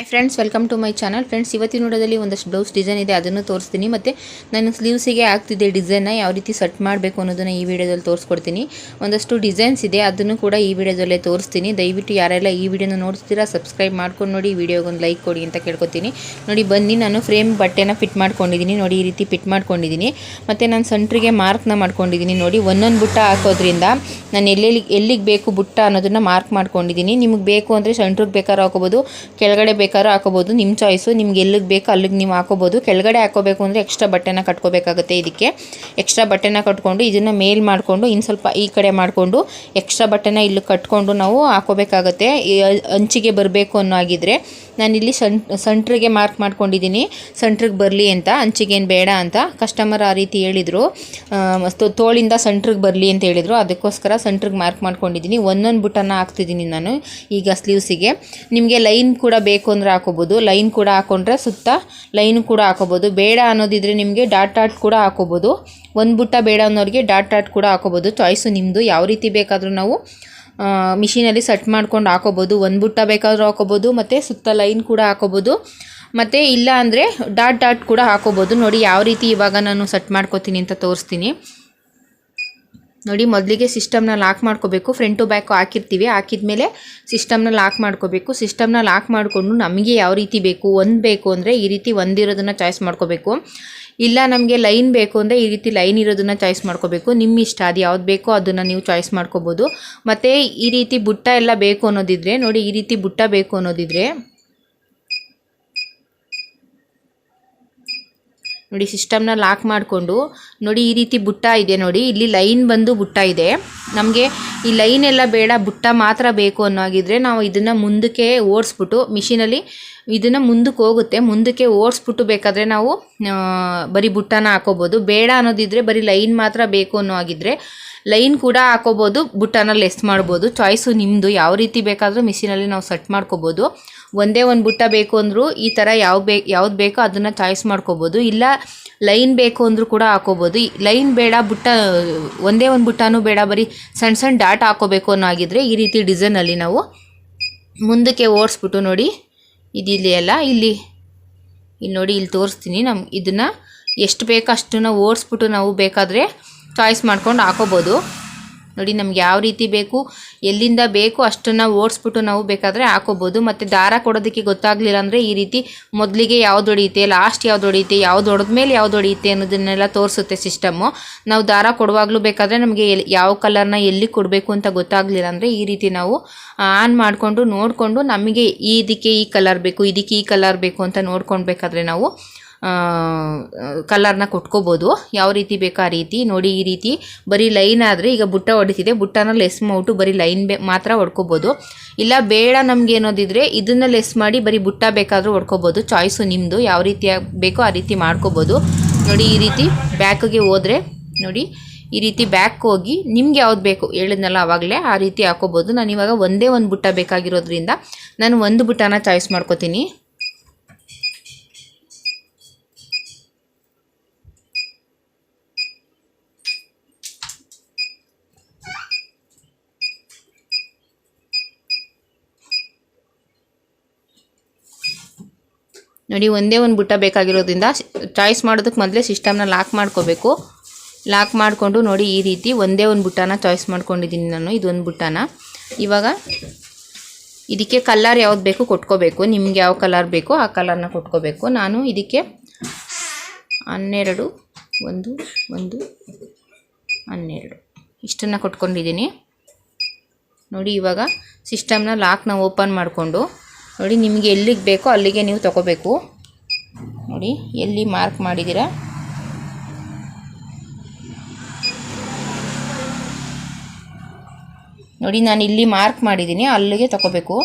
Hi friends welcome to my channel friends ಇವತ್ತಿನ ನೋಡೋದಲ್ಲಿ ಒಂದಷ್ಟು ಬ್ಲೌಸ್ ಡಿಸೈನ್ ಇದೆ, ಅದನ್ನು ತೋರಿಸ್ತೀನಿ. ಮತ್ತು ನಾನು ಸ್ಲೀವ್ಸಿಗೆ ಆಗ್ತಿದೆ ಡಿಸೈನ್ನ ಯಾವ ರೀತಿ ಸೆಟ್ ಮಾಡಬೇಕು ಅನ್ನೋದನ್ನು ಈ ವಿಡಿಯೋದಲ್ಲಿ ತೋರಿಸ್ಕೊಡ್ತೀನಿ. ಒಂದಷ್ಟು ಡಿಸೈನ್ಸ್ ಇದೆ, ಅದನ್ನು ಕೂಡ ಈ ವಿಡಿಯೋದಲ್ಲೇ ತೋರಿಸ್ತೀನಿ. ದಯವಿಟ್ಟು ಯಾರೆಲ್ಲ ಈ ವಿಡಿಯೋನ ನೋಡ್ತೀರಾ ಸಬ್ಸ್ಕ್ರೈಬ್ ಮಾಡ್ಕೊಂಡು ನೋಡಿ ವಿಡಿಯೋಗೊಂದು ಲೈಕ್ ಕೊಡಿ ಅಂತ ಕೇಳ್ಕೊತೀನಿ. ನೋಡಿ, ಬನ್ನಿ, ನಾನು ಫ್ರೇಮ್ ಬಟ್ಟೆನ ಫಿಟ್ ಮಾಡ್ಕೊಂಡಿದ್ದೀನಿ. ನೋಡಿ, ಈ ರೀತಿ ಫಿಟ್ ಮಾಡ್ಕೊಂಡಿದ್ದೀನಿ. ಮತ್ತು ನಾನು ಸೆಂಟ್ರಿಗೆ ಮಾರ್ಕ್ನ ಮಾಡ್ಕೊಂಡಿದ್ದೀನಿ. ನೋಡಿ, ಒಂದೊಂದು ಬುಟ್ಟ ಹಾಕೋದ್ರಿಂದ ನಾನು ಎಲ್ಲೆಲ್ಲಿ ಎಲ್ಲಿಗೆ ಬೇಕು ಬುಟ್ಟ ಅನ್ನೋದನ್ನು ಮಾರ್ಕ್ ಮಾಡ್ಕೊಂಡಿದ್ದೀನಿ. ನಿಮಗೆ ಬೇಕು ಅಂದರೆ ಸೆಂಟ್ರಿಗೆ ಬೇಕಾದ್ರೂ ಹಾಕೋಬೋದು ಕೆಳಗಡೆ ಬೇಕಾದ್ರೂ ಹಾಕೋಬೋದು ನಿಮ್ಮ ಚಾಯ್ಸು ನಿಮ್ಗೆ ಎಲ್ಲಿಗೆ ಬೇಕು ಅಲ್ಲಿಗೆ ನೀವು ಹಾಕೋಬೋದು ಕೆಳಗಡೆ ಹಾಕೋಬೇಕು ಅಂದರೆ ಎಕ್ಸ್ಟ್ರಾ ಬಟ್ಟೆನ ಕಟ್ಕೋಬೇಕಾಗುತ್ತೆ ಇದಕ್ಕೆ. ಎಕ್ಸ್ಟ್ರಾ ಬಟ್ಟೆನ ಕಟ್ಕೊಂಡು ಇದನ್ನು ಮೇಲ್ ಮಾಡಿಕೊಂಡು ಇನ್ನು ಸ್ವಲ್ಪ ಈ ಕಡೆ ಮಾಡಿಕೊಂಡು ಎಕ್ಸ್ಟ್ರಾ ಬಟ್ಟೆನ ಇಲ್ಲಿ ಕಟ್ಕೊಂಡು ನಾವು ಹಾಕೋಬೇಕಾಗತ್ತೆ ಹಂಚಿಗೆ ಬರಬೇಕು ಅನ್ನೋ ಆಗಿದ್ರೆ ನಾನಿಲ್ಲಿ ಸಂ ಸೆಂಟ್ರಿಗೆ ಮಾರ್ಕ್ ಮಾಡ್ಕೊಂಡಿದ್ದೀನಿ. ಸೆಂಟ್ರಿಗೆ ಬರಲಿ ಅಂತ, ಅಂಚಿಗೇನು ಬೇಡ ಅಂತ ಕಸ್ಟಮರ್ ಆ ರೀತಿ ಹೇಳಿದರು. ತೋಳಿಂದ ಸೆಂಟ್ರಿಗೆ ಬರಲಿ ಅಂತ ಹೇಳಿದರು. ಅದಕ್ಕೋಸ್ಕರ ಸೆಂಟ್ರಿಗೆ ಮಾರ್ಕ್ ಮಾಡ್ಕೊಂಡಿದ್ದೀನಿ. ಒಂದೊಂದು ಬುಟ್ಟನ್ನು ಹಾಕ್ತಿದ್ದೀನಿ ನಾನು ಈಗ ಸ್ಲೀವ್ಸಿಗೆ ನಿಮಗೆ ಲೈನ್ ಕೂಡ ಬೇಕು ಅಂದರೆ ಹಾಕೋಬೋದು. ಲೈನ್ ಕೂಡ ಹಾಕೊಂಡ್ರೆ ಸುತ್ತ ಲೈನ್ ಕೂಡ ಹಾಕೋಬೋದು. ಬೇಡ ಅನ್ನೋದಿದ್ರೆ ನಿಮಗೆ ಡಾಟ್ ಡಾಟ್ ಕೂಡ ಹಾಕೋಬೋದು. ಒಂದು ಬುಟ್ಟ ಬೇಡ ಅನ್ನೋರಿಗೆ ಡಾಟ್ ಡಾಟ್ ಕೂಡ ಹಾಕೋಬೋದು. ಚಾಯ್ಸು ನಿಮ್ಮದು ಯಾವ ರೀತಿ ಬೇಕಾದರೂ ನಾವು ಮಿಷಿನಲ್ಲಿ ಸೆಟ್ ಮಾಡ್ಕೊಂಡು ಹಾಕೋಬೋದು. ಒಂದು ಬುಟ್ಟ ಬೇಕಾದರೂ ಹಾಕೋಬೋದು. ಮತ್ತು ಸುತ್ತ ಲೈನ್ ಕೂಡ ಹಾಕೋಬೋದು. ಮತ್ತು ಇಲ್ಲ ಅಂದರೆ ಡಾಟ್ ಡಾಟ್ ಕೂಡ ಹಾಕೋಬೋದು. ನೋಡಿ ಯಾವ ರೀತಿ ಇವಾಗ ನಾನು ಸೆಟ್ ಮಾಡ್ಕೋತೀನಿ ಅಂತ ತೋರಿಸ್ತೀನಿ. ನೋಡಿ, ಮೊದಲಿಗೆ ಸಿಸ್ಟಮ್ನ ಲಾಕ್ ಮಾಡ್ಕೋಬೇಕು. ಫ್ರಂಟ್ ಬ್ಯಾಕು ಹಾಕಿರ್ತೀವಿ. ಹಾಕಿದ್ಮೇಲೆ ಸಿಸ್ಟಮ್ನ ಲಾಕ್ ಮಾಡ್ಕೋಬೇಕು. ಸಿಸ್ಟಮ್ನ ಲಾಕ್ ಮಾಡಿಕೊಂಡು ನಮಗೆ ಯಾವ ರೀತಿ ಬೇಕು, ಒಂದು ಬೇಕು ಅಂದರೆ ಈ ರೀತಿ ಒಂದಿರೋದನ್ನು ಚಾಯ್ಸ್ ಮಾಡ್ಕೋಬೇಕು. ಇಲ್ಲ ನಮಗೆ ಲೈನ್ ಬೇಕು ಅಂದರೆ ಈ ರೀತಿ ಲೈನ್ ಇರೋದನ್ನು ಚಾಯ್ಸ್ ಮಾಡ್ಕೋಬೇಕು. ನಿಮ್ಮ ಇಷ್ಟ, ಅದು ಯಾವ್ದು ಬೇಕೋ ಅದನ್ನು ನೀವು ಚಾಯ್ಸ್ ಮಾಡ್ಕೋಬೋದು. ಮತ್ತು ಈ ರೀತಿ ಬುಟ್ಟ ಎಲ್ಲ ಬೇಕು ಅನ್ನೋದಿದ್ರೆ, ನೋಡಿ, ಈ ರೀತಿ ಬುಟ್ಟ ಬೇಕು ಅನ್ನೋದಿದ್ರೆ ನೋಡಿ ಸಿಸ್ಟಮ್ನ ಲಾಕ್ ಮಾಡಿಕೊಂಡು ನೋಡಿ ಈ ರೀತಿ ಬುಟ್ಟ ಇದೆ ನೋಡಿ. ಇಲ್ಲಿ ಲೈನ್ ಬಂದು ಬುಟ್ಟ ಇದೆ. ನಮಗೆ ಈ ಲೈನ್ ಎಲ್ಲ ಬೇಡ, ಬುಟ್ಟ ಮಾತ್ರ ಬೇಕು ಅನ್ನೋ ಹಾಗಿದ್ರೆ ನಾವು ಇದನ್ನು ಮುಂದಕ್ಕೆ ಓಡಿಸ್ಬಿಟ್ಟು ಮಿಷಿನಲ್ಲಿ ಇದನ್ನು ಮುಂದಕ್ಕೆ ಹೋಗುತ್ತೆ. ಮುಂದಕ್ಕೆ ಓಡಿಸ್ಬಿಟ್ಟು ಬೇಕಾದರೆ ನಾವು ಬರೀ ಬುಟ್ಟನ ಹಾಕೋಬೋದು. ಬೇಡ ಅನ್ನೋದಿದ್ರೆ ಬರೀ ಲೈನ್ ಮಾತ್ರ ಬೇಕು ಅನ್ನೋ ಹಾಗಿದ್ರೆ ಲೈನ್ ಕೂಡ ಹಾಕೋಬೋದು, ಬುಟ್ಟನ ಲೆಸ್ ಮಾಡ್ಬೋದು. ಚಾಯ್ಸು ನಿಮ್ಮದು ಯಾವ ರೀತಿ ಬೇಕಾದರೂ ಮಿಷಿನಲ್ಲಿ ನಾವು ಸೆಟ್ ಮಾಡ್ಕೋಬೋದು. ಒಂದೇ ಒಂದು ಬುಟ್ಟ ಬೇಕು ಅಂದರೂ ಈ ಥರ ಯಾವ ಬೇ ಯಾವ್ದು ಬೇಕೋ ಅದನ್ನು ಚಾಯ್ಸ್ ಮಾಡ್ಕೋಬೋದು. ಇಲ್ಲ ಲೈನ್ ಬೇಕು ಅಂದರೂ ಕೂಡ ಹಾಕೋಬೋದು. ಲೈನ್ ಬೇಡ, ಬುಟ್ಟ, ಒಂದೇ ಒಂದು ಬುಟ್ಟನೂ ಬೇಡ, ಬರೀ ಸಣ್ಣ ಸಣ್ಣ ಡಾಟ್ ಹಾಕೋಬೇಕು ಅನ್ನೋ ಈ ರೀತಿ ಡಿಸೈನಲ್ಲಿ ನಾವು ಮುಂದಕ್ಕೆ ಓಡಿಸ್ಬಿಟ್ಟು ನೋಡಿ. ಇದಿಲ್ಲಿ ಅಲ್ಲ, ಇಲ್ಲಿ. ಇಲ್ಲಿ ನೋಡಿ, ಇಲ್ಲಿ ತೋರಿಸ್ತೀನಿ ನಮ್ಮ ಇದನ್ನು ಎಷ್ಟು ಬೇಕೋ ಅಷ್ಟನ್ನು ಓಡಿಸ್ಬಿಟ್ಟು ನಾವು ಬೇಕಾದರೆ ಚಾಯ್ಸ್ ಮಾಡ್ಕೊಂಡು ಹಾಕೋಬೋದು. ನೋಡಿ, ನಮ್ಗೆ ಯಾವ ರೀತಿ ಬೇಕು, ಎಲ್ಲಿಂದ ಬೇಕು ಅಷ್ಟನ್ನು ಓಡಿಸ್ಬಿಟ್ಟು ನಾವು ಬೇಕಾದರೆ ಹಾಕೋಬೋದು. ಮತ್ತು ದಾರ ಕೊಡೋದಕ್ಕೆ ಗೊತ್ತಾಗಲಿಲ್ಲ ಅಂದರೆ ಈ ರೀತಿ ಮೊದಲಿಗೆ ಯಾವ್ದು ಹೊಡೆಯುತ್ತೆ ಲಾಸ್ಟ್ ಯಾವ್ದು ಹೊಡೆಯುತ್ತೆ, ಯಾವ್ದು ಹೊಡೆದ್ಮೇಲೆ ಯಾವ್ದು ಹೊಡೆಯುತ್ತೆ ಅನ್ನೋದನ್ನೆಲ್ಲ ತೋರಿಸುತ್ತೆ ಸಿಸ್ಟಮ್ಮು ನಾವು ದಾರ ಕೊಡುವಾಗಲೂ ಬೇಕಾದರೆ ನಮಗೆ ಎಲ್ಲಿ, ಯಾವ ಕಲರ್ನ ಎಲ್ಲಿ ಕೊಡಬೇಕು ಅಂತ ಗೊತ್ತಾಗಲಿಲ್ಲ ಅಂದರೆ ಈ ರೀತಿ ನಾವು ಆನ್ ಮಾಡಿಕೊಂಡು ನೋಡಿಕೊಂಡು ನಮಗೆ ಇದಕ್ಕೆ ಈ ಕಲರ್ ಬೇಕು, ಇದಕ್ಕೆ ಈ ಕಲರ್ ಬೇಕು ಅಂತ ನೋಡ್ಕೊಂಡು ಬೇಕಾದರೆ ನಾವು ಕಲರ್ನ ಕೊಟ್ಕೋಬೋದು. ಯಾವ ರೀತಿ ಬೇಕೋ ಆ ರೀತಿ. ನೋಡಿ ಈ ರೀತಿ. ಬರೀ ಲೈನ್ ಆದರೆ ಈಗ ಬುಟ್ಟ ಹೊಡಿತಿದೆ ಬುಟ್ಟನ ಲೆಸ್ ಮಾಡ್ಬಿಟ್ಟು ಬರೀ ಲೈನ್ ಬೇ ಮಾತ್ರ ಹೊಡ್ಕೋಬೋದು ಇಲ್ಲ ಬೇಡ ನಮ್ಗೆ ಏನೋದಿದ್ರೆ ಇದನ್ನ ಲೆಸ್ ಮಾಡಿ ಬರೀ ಬುಟ್ಟ ಬೇಕಾದರೂ ಹೊಡ್ಕೋಬೋದು ಚಾಯ್ಸು ನಿಮ್ಮದು ಯಾವ ರೀತಿ ಬೇಕೋ ಆ ರೀತಿ ಮಾಡ್ಕೋಬೋದು. ನೋಡಿ ಈ ರೀತಿ ಬ್ಯಾಕ್ಗೆ ಹೋದರೆ, ನೋಡಿ ಈ ರೀತಿ ಬ್ಯಾಕ್ ಹೋಗಿ ನಿಮ್ಗೆ ಯಾವ್ದು ಬೇಕು ಹೇಳಿದ್ನಲ್ಲ ಆವಾಗಲೇ ಆ ರೀತಿ ಹಾಕೋಬೋದು. ನಾನು ಇವಾಗ ಒಂದೇ ಒಂದು ಬುಟ್ಟ ಬೇಕಾಗಿರೋದ್ರಿಂದ ನಾನು ಒಂದು ಬುಟ್ಟನ ಚಾಯ್ಸ್ ಮಾಡ್ಕೋತೀನಿ. ನೋಡಿ, ಒಂದೇ ಒಂದು ಬುಟ್ಟ ಬೇಕಾಗಿರೋದ್ರಿಂದ ಚಾಯ್ಸ್ ಮಾಡೋದಕ್ಕೆ ಮೊದಲೇ ಸಿಸ್ಟಮ್ನ ಲಾಕ್ ಮಾಡ್ಕೋಬೇಕು. ಲಾಕ್ ಮಾಡಿಕೊಂಡು ನೋಡಿ, ಈ ರೀತಿ ಒಂದೇ ಒಂದು ಬುಟ್ಟನ ಚಾಯ್ಸ್ ಮಾಡ್ಕೊಂಡಿದ್ದೀನಿ ನಾನು, ಇದೊಂದು ಬುಟ್ಟನ. ಇವಾಗ ಇದಕ್ಕೆ ಕಲರ್ ಯಾವ್ದು ಬೇಕು ಕೊಟ್ಕೋಬೇಕು. ನಿಮ್ಗೆ ಯಾವ ಕಲರ್ ಬೇಕೋ ಆ ಕಲರ್ನ ಕೊಟ್ಕೋಬೇಕು. ನಾನು ಇದಕ್ಕೆ ಹನ್ನೆರಡು, ಒಂದು ಒಂದು, ಹನ್ನೆರಡು ಇಷ್ಟನ್ನು ಕೊಟ್ಕೊಂಡಿದ್ದೀನಿ. ನೋಡಿ, ಇವಾಗ ಸಿಸ್ಟಮ್ನ ಲಾಕ್ನ ಓಪನ್ ಮಾಡಿಕೊಂಡು ನೋಡಿ, ನಿಮಗೆ ಎಲ್ಲಿಗೆ ಬೇಕೋ ಅಲ್ಲಿಗೆ ನೀವು ತಗೋಬೇಕು. ನೋಡಿ, ಎಲ್ಲಿ ಮಾರ್ಕ್ ಮಾಡಿದ್ದೀರಾ? ನೋಡಿ ನಾನು ಇಲ್ಲಿ ಮಾರ್ಕ್ ಮಾಡಿದ್ದೀನಿ, ಅಲ್ಲಿಗೆ ತಗೋಬೇಕು.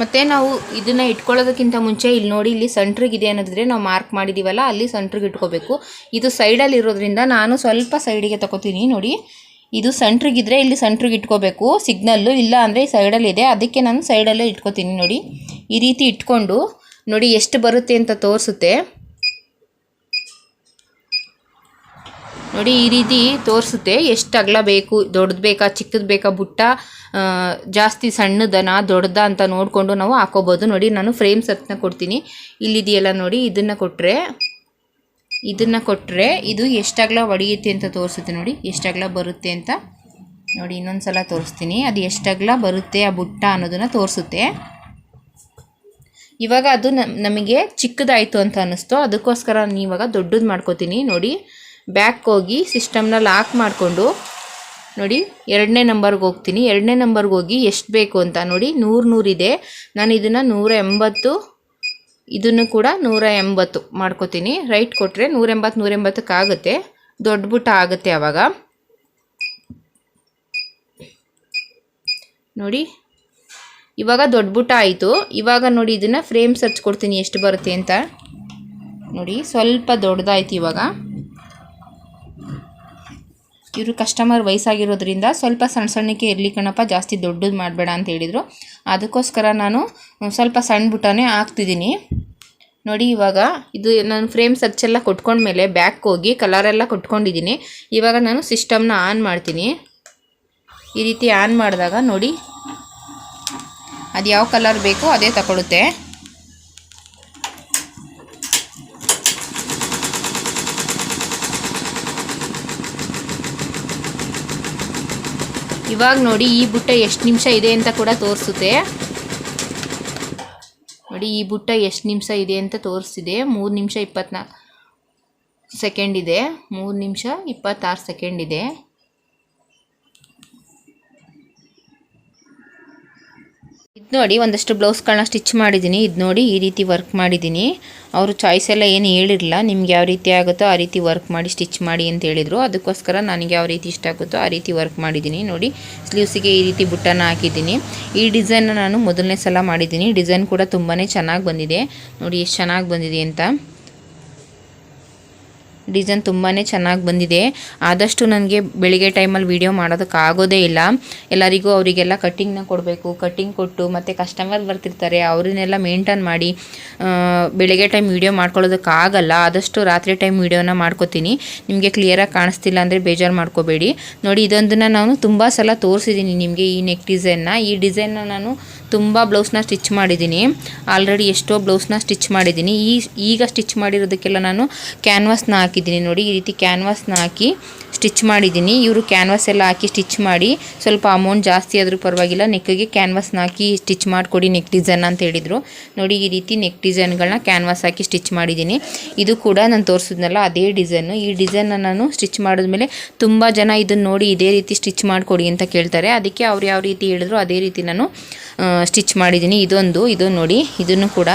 ಮತ್ತು ನಾವು ಇದನ್ನು ಇಟ್ಕೊಳ್ಳೋದಕ್ಕಿಂತ ಮುಂಚೆ ಇಲ್ಲಿ ನೋಡಿ, ಇಲ್ಲಿ ಸೆಂಟ್ರಿಗೆ ಅನ್ನೋದಿದ್ರೆ ನಾವು ಮಾರ್ಕ್ ಮಾಡಿದ್ದೀವಲ್ಲ ಅಲ್ಲಿ ಸೆಂಟ್ರಿಗೆ ಇಟ್ಕೋಬೇಕು. ಇದು ಸೈಡಲ್ಲಿ ಇರೋದ್ರಿಂದ ನಾನು ಸ್ವಲ್ಪ ಸೈಡಿಗೆ ತಗೋತೀನಿ ನೋಡಿ. ಇದು ಸೆಂಟ್ರಿಗಿದ್ರೆ ಇಲ್ಲಿ ಸೆಂಟ್ರಿಗೆ ಇಟ್ಕೋಬೇಕು ಸಿಗ್ನಲ್ಲು ಇಲ್ಲ ಅಂದರೆ ಈ ಸೈಡಲ್ಲಿದೆ ಅದಕ್ಕೆ ನಾನು ಸೈಡಲ್ಲೇ ಇಟ್ಕೋತೀನಿ, ನೋಡಿ. ಈ ರೀತಿ ಇಟ್ಕೊಂಡು, ನೋಡಿ ಎಷ್ಟು ಬರುತ್ತೆ ಅಂತ ತೋರಿಸುತ್ತೆ. ನೋಡಿ ಈ ರೀತಿ ತೋರಿಸುತ್ತೆ. ಎಷ್ಟು ಅಗಲ ಬೇಕು, ದೊಡ್ಡದು ಬೇಕಾ, ಚಿಕ್ಕದು ಬೇಕಾ, ಬುಟ್ಟ ಜಾಸ್ತಿ ಸಣ್ಣದನ, ದೊಡ್ಡದ ಅಂತ ನೋಡಿಕೊಂಡು ನಾವು ಹಾಕೋಬೋದು. ನೋಡಿ, ನಾನು ಫ್ರೇಮ್ ಸೆಟ್ನ ಕೊಡ್ತೀನಿ. ಇಲ್ಲಿದೆಯಲ್ಲ ನೋಡಿ, ಇದನ್ನು ಕೊಟ್ಟರೆ ಇದನ್ನು ಕೊಟ್ಟರೆ ಇದು ಎಷ್ಟು ಅಗಲ ಒಡೆಯುತ್ತೆ ಅಂತ ತೋರಿಸುತ್ತೆ ನೋಡಿ. ಎಷ್ಟಾಗಲ ಬರುತ್ತೆ ಅಂತ ನೋಡಿ ಇನ್ನೊಂದು ಸಲ ತೋರಿಸ್ತೀನಿ. ಅದು ಎಷ್ಟಾಗಲ ಬರುತ್ತೆ, ಆ ಬುಟ್ಟ ಅನ್ನೋದನ್ನು ತೋರಿಸುತ್ತೆ. ಇವಾಗ ಅದು ನಮ್- ನಮಗೆ ಚಿಕ್ಕದಾಯಿತು ಅಂತ ಅನ್ನಿಸ್ತು. ಅದಕ್ಕೋಸ್ಕರ ನಾನು ಇವಾಗ ದೊಡ್ಡದು ಮಾಡ್ಕೋತೀನಿ. ನೋಡಿ ಬ್ಯಾಕ್ ಹೋಗಿ ಸಿಸ್ಟಮ್ನ ಲಾಕ್ ಮಾಡಿಕೊಂಡು ನೋಡಿ ಎರಡನೇ ನಂಬರ್ಗೆ ಹೋಗ್ತೀನಿ. ಎರಡನೇ ನಂಬರ್ಗೆ ಹೋಗಿ ಎಷ್ಟು ಬೇಕು ಅಂತ ನೋಡಿ ನೂರು ನೂರಿದೆ ನಾನು ಇದನ್ನು ನೂರ ಎಂಬತ್ತು, ಇದನ್ನು ಕೂಡ ನೂರ ಎಂಬತ್ತು ಮಾಡ್ಕೋತೀನಿ. ರೈಟ್ ಕೊಟ್ಟರೆ ನೂರ ಎಂಬತ್ತು, ನೂರ ಎಂಬತ್ತಕ್ಕೆ ಆಗುತ್ತೆ. ದೊಡ್ಡ ಬುಟ್ಟ ಆಗುತ್ತೆ ಆವಾಗ ನೋಡಿ ಇವಾಗ ದೊಡ್ಡ ಬುಟ್ಟ ಆಯಿತು. ಇವಾಗ ನೋಡಿ ಇದನ್ನು ಫ್ರೇಮ್ ಸರ್ಚ್ ಕೊಡ್ತೀನಿ ಎಷ್ಟು ಬರುತ್ತೆ ಅಂತ. ನೋಡಿ ಸ್ವಲ್ಪ ದೊಡ್ಡದಾಯ್ತು ಇವಾಗ. ಇವರು ಕಸ್ಟಮರ್ ವಯಸ್ಸಾಗಿರೋದ್ರಿಂದ ಸ್ವಲ್ಪ ಸಣ್ಣ ಸಣ್ಣಕ್ಕೆ ಇರಲಿ ಕಣಪ್ಪ, ಜಾಸ್ತಿ ದೊಡ್ಡದು ಮಾಡಬೇಡ ಅಂತ ಹೇಳಿದರು. ಅದಕ್ಕೋಸ್ಕರ ನಾನು ಸ್ವಲ್ಪ ಸಣ್ಣ ಬುಟ್ಟನೇ ಹಾಕ್ತಿದ್ದೀನಿ. ನೋಡಿ ಇವಾಗ ಇದು ನಾನು ಫ್ರೇಮ್ ಸರ್ಚ್ ಎಲ್ಲ ಕೊಟ್ಕೊಂಡ್ಮೇಲೆ ಬ್ಯಾಕ್ ಹೋಗಿ ಕಲರೆಲ್ಲ ಕೊಟ್ಕೊಂಡಿದ್ದೀನಿ. ಇವಾಗ ನಾನು ಸಿಸ್ಟಮ್ನ ಆನ್ ಮಾಡ್ತೀನಿ. ಈ ರೀತಿ ಆನ್ ಮಾಡಿದಾಗ ನೋಡಿ ಅದು ಯಾವ ಕಲರ್ ಬೇಕೋ ಅದೇ ತಗೊಳುತ್ತೆ. ಇವಾಗ ನೋಡಿ ಈ ಬುಟ್ಟ ಎಷ್ಟು ನಿಮಿಷ ಇದೆ ಅಂತ ಕೂಡ ತೋರಿಸುತ್ತೆ. ನೋಡಿ, ಈ ಬುಟ್ಟ ಎಷ್ಟು ನಿಮಿಷ ಇದೆ ಅಂತ ತೋರಿಸ್ತಿದೆ ಮೂರು ನಿಮಿಷ ಇಪ್ಪತ್ನಾಲ್ಕು ಸೆಕೆಂಡ್ ಇದೆ. ಮೂರು ನಿಮಿಷ ಇಪ್ಪತ್ತಾರು ಸೆಕೆಂಡ್ ಇದೆ. ನೋಡಿ, ಒಂದಷ್ಟು ಬ್ಲೌಸ್ಗಳನ್ನ ಸ್ಟಿಚ್ ಮಾಡಿದ್ದೀನಿ ಇದು ನೋಡಿ ಈ ರೀತಿ ವರ್ಕ್ ಮಾಡಿದ್ದೀನಿ ಅವರು ಚಾಯ್ಸ್ ಎಲ್ಲ ಏನು ಹೇಳಿರಲಿಲ್ಲ. ನಿಮ್ಗೆ ಯಾವ ರೀತಿ ಆಗುತ್ತೋ ಆ ರೀತಿ ವರ್ಕ್ ಮಾಡಿ, ಸ್ಟಿಚ್ ಮಾಡಿ ಅಂತ ಹೇಳಿದರು. ಅದಕ್ಕೋಸ್ಕರ ನನಗೆ ಯಾವ ರೀತಿ ಇಷ್ಟ ಆಗುತ್ತೋ ಆ ರೀತಿ ವರ್ಕ್ ಮಾಡಿದ್ದೀನಿ ನೋಡಿ, ಸ್ಲೀವ್ಸಿಗೆ ಈ ರೀತಿ ಬುಟ್ಟನ್ನು ಹಾಕಿದ್ದೀನಿ. ಈ ಡಿಸೈನ್ನ ನಾನು ಮೊದಲನೇ ಸಲ ಮಾಡಿದ್ದೀನಿ ಡಿಸೈನ್ ಕೂಡ ತುಂಬಾ ಚೆನ್ನಾಗಿ ಬಂದಿದೆ. ನೋಡಿ, ಎಷ್ಟು ಚೆನ್ನಾಗಿ ಬಂದಿದೆ ಅಂತ. ಡಿಸೈನ್ ತುಂಬಾ ಚೆನ್ನಾಗಿ ಬಂದಿದೆ. ಆದಷ್ಟು ನನಗೆ ಬೆಳಿಗ್ಗೆ ಟೈಮಲ್ಲಿ ವೀಡಿಯೋ ಮಾಡೋದಕ್ಕಾಗೋದೇ ಇಲ್ಲ. ಎಲ್ಲರಿಗೂ ಅವರಿಗೆಲ್ಲ ಕಟ್ಟಿಂಗ್ನ ಕೊಡಬೇಕು ಕಟ್ಟಿಂಗ್ ಕೊಟ್ಟು ಮತ್ತು ಕಸ್ಟಮರ್ ಬರ್ತಿರ್ತಾರೆ, ಅವರನ್ನೆಲ್ಲ ಮೇಂಟೈನ್ ಮಾಡಿ ಬೆಳಿಗ್ಗೆ ಟೈಮ್ ವೀಡಿಯೋ ಮಾಡ್ಕೊಳ್ಳೋದಕ್ಕಾಗಲ್ಲ ಆದಷ್ಟು ರಾತ್ರಿ ಟೈಮ್ ವೀಡಿಯೋನ ಮಾಡ್ಕೋತೀನಿ. ನಿಮಗೆ ಕ್ಲಿಯರಾಗಿ ಕಾಣಿಸ್ತಿಲ್ಲ ಅಂದರೆ ಬೇಜಾರು ಮಾಡ್ಕೋಬೇಡಿ. ನೋಡಿ, ಇದೊಂದನ್ನು ನಾನು ತುಂಬ ಸಲ ತೋರಿಸಿದ್ದೀನಿ ನಿಮಗೆ ಈ ನೆಕ್ ಡಿಸೈನ್ನ ಈ ಡಿಸೈನ್ನ ನಾನು ತುಂಬ ಬ್ಲೌಸ್ನ ಸ್ಟಿಚ್ ಮಾಡಿದ್ದೀನಿ. ಆಲ್ರೆಡಿ ಎಷ್ಟೋ ಬ್ಲೌಸ್ನ ಸ್ಟಿಚ್ ಮಾಡಿದ್ದೀನಿ. ಈ ಈಗ ಸ್ಟಿಚ್ ಮಾಡಿರೋದಕ್ಕೆಲ್ಲ ನಾನು ಕ್ಯಾನ್ವಾಸ್ನ ಹಾಕಿದ್ದೀನಿ ನೋಡಿ. ಈ ರೀತಿ ಕ್ಯಾನ್ವಾಸ್ನ ಹಾಕಿ ಸ್ಟಿಚ್ ಮಾಡಿದ್ದೀನಿ. ಇವರು ಕ್ಯಾನ್ವಾಸ್ ಎಲ್ಲ ಹಾಕಿ ಸ್ಟಿಚ್ ಮಾಡಿ ಸ್ವಲ್ಪ ಅಮೌಂಟ್ ಜಾಸ್ತಿ ಆದರೂ ಪರವಾಗಿಲ್ಲ. ನೆಕ್ಗೆ ಕ್ಯಾನ್ವಾಸ್ನ ಹಾಕಿ ಸ್ಟಿಚ್ ಮಾಡಿಕೊಡಿ ನೆಕ್ ಡಿಸೈನ್ ಅಂತ ಹೇಳಿದರು. ನೋಡಿ ಈ ರೀತಿ ನೆಕ್ ಡಿಸೈನ್ಗಳನ್ನ ಕ್ಯಾನ್ವಾಸ್ ಹಾಕಿ ಸ್ಟಿಚ್ ಮಾಡಿದ್ದೀನಿ. ಇದು ಕೂಡ ನಾನು ತೋರಿಸಿದ್ನಲ್ಲ, ಅದೇ ಡಿಸೈನು. ಈ ಡಿಸೈನ್ನ ನಾನು ಸ್ಟಿಚ್ ಮಾಡಿದ್ಮೇಲೆ ತುಂಬ ಜನ ಇದನ್ನು ನೋಡಿ ಇದೇ ರೀತಿ ಸ್ಟಿಚ್ ಮಾಡಿಕೊಡಿ ಅಂತ ಕೇಳ್ತಾರೆ. ಅದಕ್ಕೆ ಅವ್ರು ಯಾವ ರೀತಿ ಹೇಳಿದ್ರು ಅದೇ ರೀತಿ ನಾನು ಸ್ಟಿಚ್ ಮಾಡಿದ್ದೀನಿ. ಇದೊಂದು, ಇದು ನೋಡಿ, ಇದನ್ನು ಕೂಡ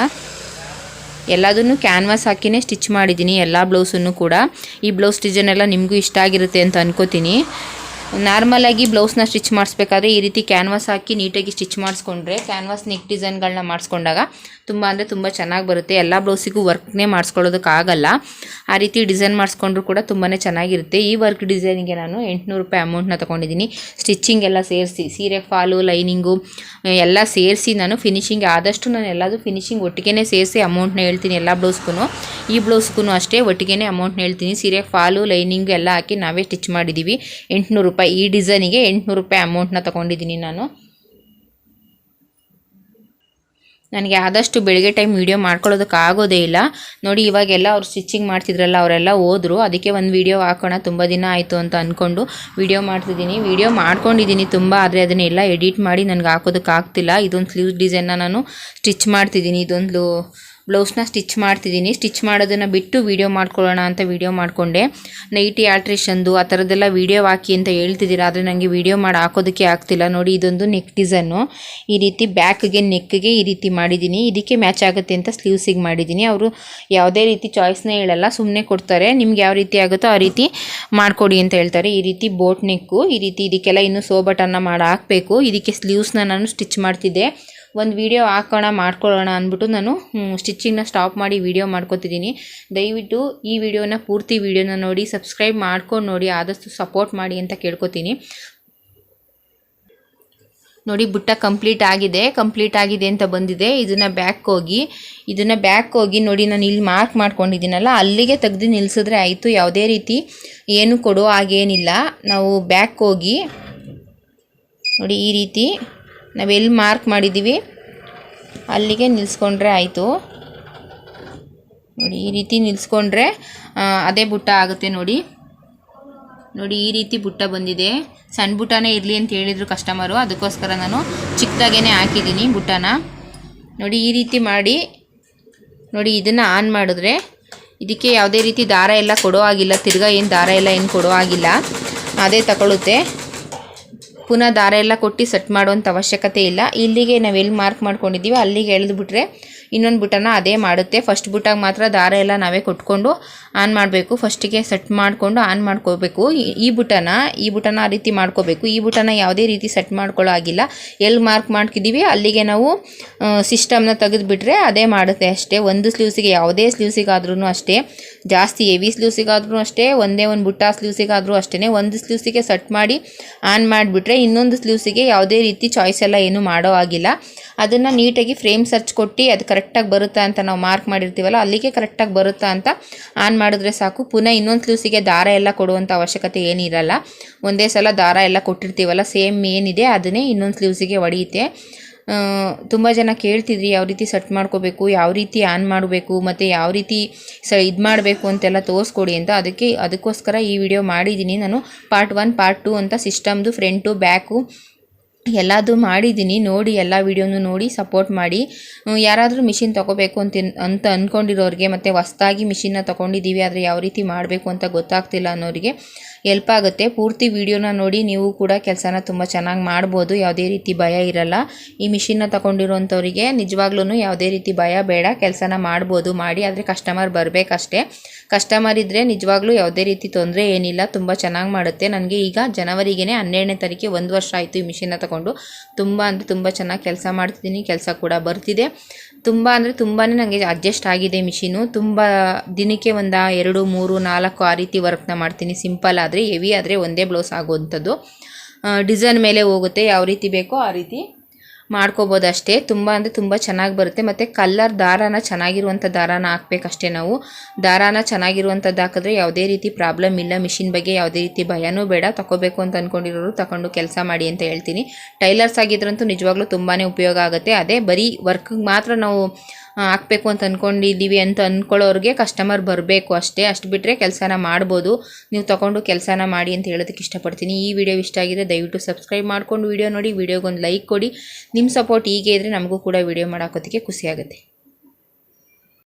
ಎಲ್ಲದನ್ನು ಕ್ಯಾನ್ವಾಸ್ ಹಾಕಿನೇ ಸ್ಟಿಚ್ ಮಾಡಿದ್ದೀನಿ. ಎಲ್ಲ ಬ್ಲೌಸನ್ನು ಕೂಡ. ಈ ಬ್ಲೌಸ್ ಡಿಸೈನ್ ಎಲ್ಲ ನಿಮಗೂ ಇಷ್ಟ ಆಗಿರುತ್ತೆ ಅಂತ ಅನ್ಕೋತೀನಿ. ನಾರ್ಮಲಾಗಿ ಬ್ಲೌಸ್ನ ಸ್ಟಿಚ್ ಮಾಡಿಸ್ಬೇಕಾದ್ರೆ ಈ ರೀತಿ ಕ್ಯಾನ್ವಾಸ್ ಹಾಕಿ ನೀಟಾಗಿ ಸ್ಟಿಚ್ ಮಾಡಿಸ್ಕೊಂಡ್ರೆ, ಕ್ಯಾನ್ವಾಸ್ ನೆಕ್ ಡಿಸೈನ್ಗಳನ್ನ ಮಾಡಿಸ್ಕೊಂಡಾಗ ತುಂಬ ಅಂದರೆ ತುಂಬ ಚೆನ್ನಾಗಿ ಬರುತ್ತೆ. ಎಲ್ಲ ಬ್ಲೌಸಿಗೂ ವರ್ಕ್ನೇ ಮಾಡಿಸ್ಕೊಳ್ಳೋದಕ್ಕಾಗಲ್ಲ ಆ ರೀತಿ ಡಿಸೈನ್ ಮಾಡಿಸ್ಕೊಂಡ್ರು ಕೂಡ ತುಂಬಾ ಚೆನ್ನಾಗಿರುತ್ತೆ. ಈ ವರ್ಕ್ ಡಿಸೈನಿಗೆ ನಾನು ಎಂಟುನೂರು ರೂಪಾಯಿ ಅಮೌಂಟ್ನ ತೊಗೊಂಡಿದ್ದೀನಿ. ಸ್ಟಿಚ್ಚಿಂಗ್ ಎಲ್ಲ ಸೇರಿಸಿ, ಸೀರೆ, ಫಾಲು, ಲೈನಿಂಗು ಎಲ್ಲ ಸೇರಿಸಿ ನಾನು ಫಿನಿಶಿಂಗ್ ಆದಷ್ಟು ನಾನು ಎಲ್ಲದೂ ಫಿನಿಶಿಂಗ್ ಒಟ್ಟಿಗೆ ಸೇರಿಸಿ ಅಮೌಂಟ್ನ ಹೇಳ್ತೀನಿ ಎಲ್ಲ ಬ್ಲೌಸ್ಗೂ ಈ ಬ್ಲೌಸ್ಗೂ ಅಷ್ಟೇ ಒಟ್ಟಿಗೆ ಅಮೌಂಟ್ನ ಹೇಳ್ತೀನಿ. ಸೀರೆ, ಫಾಲು, ಲೈನಿಂಗು ಎಲ್ಲ ಹಾಕಿ ನಾವೇ ಸ್ಟಿಚ್ ಮಾಡಿದ್ದೀವಿ ಎಂಟುನೂರು ರೂಪಾಯಿ ಈ ಡಿಸೈನಿಗೆ ಎಂಟುನೂರು ರೂಪಾಯಿ ಅಮೌಂಟ್ನ ತೊಗೊಂಡಿದ್ದೀನಿ ನಾನು. ನನಗೆ ಆದಷ್ಟು ಬೆಳಗ್ಗೆ ಟೈಮ್ ವೀಡಿಯೋ ಮಾಡ್ಕೊಳ್ಳೋದಕ್ಕೆ ಆಗೋದೇ ಇಲ್ಲ. ನೋಡಿ, ಇವಾಗೆಲ್ಲ ಅವ್ರು ಸ್ಟಿಚಿಂಗ್ ಮಾಡ್ತಿದ್ರಲ್ಲ, ಅವರೆಲ್ಲ ಹೋದರು. ಅದಕ್ಕೆ ಒಂದು ವೀಡಿಯೋ ಹಾಕೋಣ, ತುಂಬ ದಿನ ಆಯಿತು ಅಂತ ಅಂದ್ಕೊಂಡು ವೀಡಿಯೋ ಮಾಡ್ತಿದ್ದೀನಿ. ವೀಡಿಯೋ ಮಾಡ್ಕೊಂಡಿದ್ದೀನಿ ತುಂಬ, ಆದರೆ ಅದನ್ನೆಲ್ಲ ಎಡಿಟ್ ಮಾಡಿ ನನಗೆ ಹಾಕೋದಕ್ಕೆ ಆಗ್ತಿಲ್ಲ. ಇದೊಂದು ಸ್ಲೀವ್ ಡಿಸೈನ್ನ ನಾನು ಸ್ಟಿಚ್ ಮಾಡ್ತಿದ್ದೀನಿ. ಇದೊಂದು ಬ್ಲೌಸ್ನ ಸ್ಟಿಚ್ ಮಾಡ್ತಿದ್ದೀನಿ. ಸ್ಟಿಚ್ ಮಾಡೋದನ್ನು ಬಿಟ್ಟು ವೀಡಿಯೋ ಮಾಡ್ಕೊಳ್ಳೋಣ ಅಂತ ವೀಡಿಯೋ ಮಾಡಿಕೊಂಡೆ. ನೈಟಿ ಆಲ್ಟ್ರೇಷನ್ದು ಆ ಥರದ್ದೆಲ್ಲ ವೀಡಿಯೋ ಹಾಕಿ ಅಂತ ಹೇಳ್ತಿದ್ದೀರ, ಆದರೆ ನನಗೆ ವೀಡಿಯೋ ಮಾಡಿ ಹಾಕೋದಕ್ಕೆ ಆಗ್ತಿಲ್ಲ. ನೋಡಿ, ಇದೊಂದು ನೆಕ್ ಡಿಸೈನು. ಈ ರೀತಿ ಬ್ಯಾಕ್ಗೆ, ನೆಕ್ಗೆ ಈ ರೀತಿ ಮಾಡಿದ್ದೀನಿ. ಇದಕ್ಕೆ ಮ್ಯಾಚ್ ಆಗುತ್ತೆ ಅಂತ ಸ್ಲೀವ್ಸಿಗೆ ಮಾಡಿದ್ದೀನಿ. ಅವರು ಯಾವುದೇ ರೀತಿ ಚಾಯ್ಸ್ನೇ ಹೇಳಲ್ಲ ಸುಮ್ಮನೆ ಕೊಡ್ತಾರೆ. ನಿಮ್ಗೆ ಯಾವ ರೀತಿ ಆಗುತ್ತೋ ಆ ರೀತಿ ಮಾಡಿಕೊಡಿ ಅಂತ ಹೇಳ್ತಾರೆ. ಈ ರೀತಿ ಬೋಟ್ ನೆಕ್ಕು, ಈ ರೀತಿ ಇದಕ್ಕೆಲ್ಲ ಇನ್ನೂ ಸೋ ಬಟನ್ನ ಮಾಡಿ ಹಾಕಬೇಕು. ಇದಕ್ಕೆ ಸ್ಲೀವ್ಸ್ನ ನಾನು ಸ್ಟಿಚ್ ಮಾಡ್ತಿದ್ದೆ. ಒಂದು ವಿಡಿಯೋ ಹಾಕೋಣ, ಮಾಡ್ಕೊಳ್ಳೋಣ ಅಂದ್ಬಿಟ್ಟು ನಾನು ಸ್ಟಿಚ್ಚಿಂಗ್ನ ಸ್ಟಾಪ್ ಮಾಡಿ ವಿಡಿಯೋ ಮಾಡ್ಕೊತಿದ್ದೀನಿ. ದಯವಿಟ್ಟು ಈ ವಿಡಿಯೋನ ಪೂರ್ತಿ ವಿಡಿಯೋನ ನೋಡಿ ಸಬ್ಸ್ಕ್ರೈಬ್ ಮಾಡ್ಕೊಂಡು ನೋಡಿ, ಆದಷ್ಟು ಸಪೋರ್ಟ್ ಮಾಡಿ ಅಂತ ಕೇಳ್ಕೊತೀನಿ. ನೋಡಿ, ಬುಟ್ಟ ಕಂಪ್ಲೀಟ್ ಆಗಿದೆ ಕಂಪ್ಲೀಟ್ ಆಗಿದೆ ಅಂತ ಬಂದಿದೆ. ಇದನ್ನು ಬ್ಯಾಕ್ ಹೋಗಿ, ಇದನ್ನು ಬ್ಯಾಕ್ ಹೋಗಿ ನೋಡಿ, ನಾನು ಇಲ್ಲಿ ಮಾರ್ಕ್ ಮಾಡ್ಕೊಂಡಿದ್ದೀನಲ್ಲ, ಅಲ್ಲಿಗೆ ತೆಗೆದು ನಿಲ್ಸಿದ್ರೆ ಆಯಿತು. ಯಾವುದೇ ರೀತಿ ಏನು ಕೊಡೋ ಹಾಗೇನಿಲ್ಲ. ನಾವು ಬ್ಯಾಕ್ ಹೋಗಿ, ನೋಡಿ, ಈ ರೀತಿ ನಾವೆಲ್ಲಿ ಮಾರ್ಕ್ ಮಾಡಿದ್ದೀವಿ? ಅಲ್ಲಿಗೆ ನಿಲ್ಲಿಸ್ಕೊಂಡ್ರೆ ಆಯಿತು. ನೋಡಿ, ಈ ರೀತಿ ನಿಲ್ಲಿಸ್ಕೊಂಡ್ರೆ ಅದೇ ಬುಟ್ಟ ಆಗುತ್ತೆ ನೋಡಿ. ನೋಡಿ, ಈ ರೀತಿ ಬುಟ್ಟ ಬಂದಿದೆ. ಸಣ್ಣ ಬುಟ್ಟನೇ ಇರಲಿ ಅಂತ ಹೇಳಿದರು ಕಸ್ಟಮರು ಅದಕ್ಕೋಸ್ಕರ ನಾನು ಚಿಕ್ಕದಾಗೇ ಹಾಕಿದ್ದೀನಿ ಬುಟ್ಟನ. ನೋಡಿ, ಈ ರೀತಿ ಮಾಡಿ, ನೋಡಿ, ಇದನ್ನು ಆನ್ ಮಾಡಿದ್ರೆ ಇದಕ್ಕೆ ಯಾವುದೇ ರೀತಿ ದಾರ ಎಲ್ಲ ಕೊಡೋ ಆಗಿಲ್ಲ ತಿರ್ಗಾ ಏನು ದಾರ ಎಲ್ಲ ಏನು ಕೊಡೋ ಆಗಿಲ್ಲ ಅದೇ ತಗೊಳುತ್ತೆ. ಪುನಃ ದಾರ ಎಲ್ಲ ಕೊಟ್ಟು ಸೆಟ್ ಮಾಡುವಂಥ ಅವಶ್ಯಕತೆ ಇಲ್ಲ. ಇಲ್ಲಿಗೆ ನಾವು ಎಲ್ಲಿ ಮಾರ್ಕ್ ಮಾಡ್ಕೊಂಡಿದ್ದೀವಿ ಅಲ್ಲಿಗೆ ಎಳೆದುಬಿಟ್ರೆ ಇನ್ನೊಂದು ಬುಟನ ಅದೇ ಮಾಡುತ್ತೆ. ಫಸ್ಟ್ ಬುಟಾಗ ಮಾತ್ರ ದಾರ ಎಲ್ಲ ನಾವೇ ಕೊಟ್ಕೊಂಡು ಆನ್ ಮಾಡಬೇಕು. ಫಸ್ಟಿಗೆ ಸೆಟ್ ಮಾಡಿಕೊಂಡು ಆನ್ ಮಾಡ್ಕೋಬೇಕು. ಈ- ಬುಟನ, ಈ ಬುಟನ ಆ ರೀತಿ ಮಾಡ್ಕೋಬೇಕು. ಈ ಬುಟನ ಯಾವುದೇ ರೀತಿ ಸೆಟ್ ಮಾಡ್ಕೊಳ್ಳೋ ಆಗಿಲ್ಲ ಎಲ್ಲಿ ಮಾರ್ಕ್ ಮಾಡ್ಕಿದ್ದೀವಿ ಅಲ್ಲಿಗೆ ನಾವು ಸಿಸ್ಟಮ್ನ ತೆಗೆದುಬಿಟ್ರೆ ಅದೇ ಮಾಡುತ್ತೆ ಅಷ್ಟೇ. ಒಂದು ಸ್ಲೀವ್ಸಿಗೆ ಯಾವುದೇ ಸ್ಲೀವ್ಸಿಗಾದ್ರೂ ಅಷ್ಟೇ. ಜಾಸ್ತಿ ಹೆವಿ ಸ್ಲೀವ್ಸಿಗಾದ್ರೂ ಅಷ್ಟೇ. ಒಂದೇ ಒಂದು ಬುಟ್ಟ ಸ್ಲೀವ್ಸಿಗಾದ್ರೂ ಅಷ್ಟೇ ಒಂದು ಸ್ಲೀವ್ಸಿಗೆ ಸೆಟ್ ಮಾಡಿ ಆನ್ ಮಾಡಿಬಿಟ್ರೆ ಇನ್ನೊಂದು ಸ್ಲೀವ್ಸಿಗೆ ಯಾವುದೇ ರೀತಿ ಚಾಯ್ಸ್ ಎಲ್ಲ ಏನು ಮಾಡೋ ಆಗಿಲ್ಲ ಅದನ್ನು ನೀಟಾಗಿ ಫ್ರೇಮ್ ಸರ್ಚ್ ಕೊಟ್ಟು ಅದು ಕರೆಕ್ಟಾಗಿ ಬರುತ್ತಾ ಅಂತ ನಾವು ಮಾರ್ಕ್ ಮಾಡಿರ್ತೀವಲ್ಲ, ಅಲ್ಲಿಗೆ ಕರೆಕ್ಟಾಗಿ ಬರುತ್ತಾ ಅಂತ ಆನ್ ಮಾಡಿದ್ರೆ ಸಾಕು. ಪುನಃ ಇನ್ನೊಂದು ಸ್ಲೀವ್ಸಿಗೆ ದಾರ ಎಲ್ಲ ಕೊಡುವಂಥ ಅವಶ್ಯಕತೆ ಏನಿರಲ್ಲ ಒಂದೇ ಸಲ ದಾರ ಎಲ್ಲ ಕೊಟ್ಟಿರ್ತೀವಲ್ಲ ಸೇಮ್ ಏನಿದೆ, ಅದನ್ನೇ ಇನ್ನೊಂದು ಸ್ಲೀವ್ಸಿಗೆ ಹೊಡೆಯುತ್ತೆ ತುಂಬ ಜನ ಕೇಳ್ತಿದ್ರಿ ಯಾವ ರೀತಿ ಸೆಟ್ ಮಾಡ್ಕೋಬೇಕು, ಯಾವ ರೀತಿ ಆನ್ ಮಾಡಬೇಕು, ಮತ್ತು ಯಾವ ರೀತಿ ಸ ಇದು ಮಾಡಬೇಕು ಅಂತೆಲ್ಲ ತೋರಿಸ್ಕೊಡಿ ಅಂತ ಅದಕ್ಕೆ, ಅದಕ್ಕೋಸ್ಕರ ಈ ವಿಡಿಯೋ ಮಾಡಿದ್ದೀನಿ. ನಾನು ಪಾರ್ಟ್ ಒನ್ ಪಾರ್ಟ್ ಟು ಅಂತ ಸಿಸ್ಟಮ್ದು ಫ್ರಂಟು ಬ್ಯಾಕು ಎಲ್ಲದು ಮಾಡಿದ್ದೀನಿ, ನೋಡಿ ಎಲ್ಲ ವೀಡಿಯೋನು ನೋಡಿ ಸಪೋರ್ಟ್ ಮಾಡಿ. ಯಾರಾದರೂ ಮಿಷಿನ್ ತೊಗೋಬೇಕು ಅಂತ ಅಂತ ಅಂದ್ಕೊಂಡಿರೋರಿಗೆ ಮತ್ತು ಹೊಸ್ದಾಗಿ ಮಿಷಿನ್ನ ತೊಗೊಂಡಿದ್ದೀವಿ, ಆದರೆ ಯಾವ ರೀತಿ ಮಾಡಬೇಕು ಅಂತ ಗೊತ್ತಾಗ್ತಿಲ್ಲ ಅನ್ನೋರಿಗೆ ಎಲ್ಪ್ ಆಗುತ್ತೆ. ಪೂರ್ತಿ ವಿಡಿಯೋನ ನೋಡಿ, ನೀವು ಕೂಡ ಕೆಲಸನ ತುಂಬ ಚೆನ್ನಾಗಿ ಮಾಡ್ಬೋದು, ಯಾವುದೇ ರೀತಿ ಭಯ ಇರಲ್ಲ. ಈ ಮಿಷಿನ್ನ ತೊಗೊಂಡಿರೋಂಥವ್ರಿಗೆ ನಿಜವಾಗ್ಲೂ ಯಾವುದೇ ರೀತಿ ಭಯ ಬೇಡ, ಕೆಲಸನ ಮಾಡ್ಬೋದು, ಮಾಡಿ, ಆದರೆ ಕಸ್ಟಮರ್ ಬರಬೇಕಷ್ಟೇ. ಕಸ್ಟಮರ್ ಇದ್ದರೆ ನಿಜವಾಗ್ಲೂ ಯಾವುದೇ ರೀತಿ ತೊಂದರೆ ಏನಿಲ್ಲ, ತುಂಬ ಚೆನ್ನಾಗಿ ಮಾಡುತ್ತೆ. ನನಗೆ ಈಗ ಜನವರಿಗೆ ಹನ್ನೆರಡನೇ ತಾರೀಕಿಗೆ ಒಂದು ವರ್ಷ ಆಯಿತು ಈ ಮಿಷಿನ್ನ ತಗೊಂಡು ತುಂಬ ಅಂದರೆ ತುಂಬ ಚೆನ್ನಾಗಿ ಕೆಲಸ ಮಾಡ್ತಿದ್ದೀನಿ, ಕೆಲಸ ಕೂಡ ಬರ್ತಿದೆ. ತುಂಬ ಅಂದರೆ ತುಂಬಾ ನನಗೆ ಅಡ್ಜಸ್ಟ್ ಆಗಿದೆ ಮಿಷಿನು ತುಂಬ ದಿನಕ್ಕೆ ಒಂದು ಎರಡು, ಮೂರು, ನಾಲ್ಕು ಆ ರೀತಿ ವರ್ಕ್ನ ಮಾಡ್ತೀನಿ. ಸಿಂಪಲ್ ಆದರೆ ಹೆವಿ ಆದರೆ ಒಂದೇ ಬ್ಲೌಸ್ ಆಗುವಂಥದ್ದು. ಡಿಸೈನ್ ಮೇಲೆ ಹೋಗುತ್ತೆ, ಯಾವ ರೀತಿ ಬೇಕೋ ಆ ರೀತಿ ಮಾಡ್ಕೋಬೋದು ಅಷ್ಟೇ ತುಂಬ ಅಂದರೆ ತುಂಬ ಚೆನ್ನಾಗಿ ಬರುತ್ತೆ. ಮತ್ತು ಕಲ್ಲರ್ ದಾರಾನ ಚೆನ್ನಾಗಿರುವಂಥ ದಾರಾನ ಹಾಕ್ಬೇಕಷ್ಟೇ ನಾವು. ದಾರಾನ ಚೆನ್ನಾಗಿರುವಂಥದ್ದು ಹಾಕಿದ್ರೆ ಯಾವುದೇ ರೀತಿ ಪ್ರಾಬ್ಲಮ್ ಇಲ್ಲ. ಮಿಷಿನ್ ಬಗ್ಗೆ ಯಾವುದೇ ರೀತಿ ಭಯನೂ ಬೇಡ. ತಗೋಬೇಕು ಅಂತ ಅಂದ್ಕೊಂಡಿರೋರು ತಗೊಂಡು ಕೆಲಸ ಮಾಡಿ ಅಂತ ಹೇಳ್ತೀನಿ. ಟೈಲರ್ಸ್ ಆಗಿದ್ರಂತೂ ನಿಜವಾಗ್ಲೂ ತುಂಬಾ ಉಪಯೋಗ ಆಗುತ್ತೆ. ಅದೇ ಬರೀ ವರ್ಕ್ಗೆ ಮಾತ್ರ ನಾವು ಹಾಕ್ಬೇಕು ಅಂತ ಅಂದ್ಕೊಂಡಿದ್ದೀವಿ ಅಂತ ಅಂದ್ಕೊಳ್ಳೋರಿಗೆ ಕಸ್ಟಮರ್ ಬರಬೇಕು ಅಷ್ಟೇ. ಅಷ್ಟು ಬಿಟ್ಟರೆ ಕೆಲಸನ ಮಾಡ್ಬೋದು. ನೀವು ತಗೊಂಡು ಕೆಲಸನ ಮಾಡಿ ಅಂತ ಹೇಳೋದಕ್ಕೆ ಇಷ್ಟಪಡ್ತೀನಿ. ಈ ವಿಡಿಯೋ ಇಷ್ಟ ಆಗಿದೆ ದಯವಿಟ್ಟು ಸಬ್ಸ್ಕ್ರೈಬ್ ಮಾಡ್ಕೊಂಡು ವಿಡಿಯೋ ನೋಡಿ. ವಿಡಿಯೋಗೊಂದು ಲೈಕ್ ಕೊಡಿ. ನಿಮ್ಮ ಸಪೋರ್ಟ್ ಹೀಗೆ ಇದ್ದರೆ ನಮಗೂ ಕೂಡ ವಿಡಿಯೋ ಖುಷಿ ಆಗುತ್ತೆ.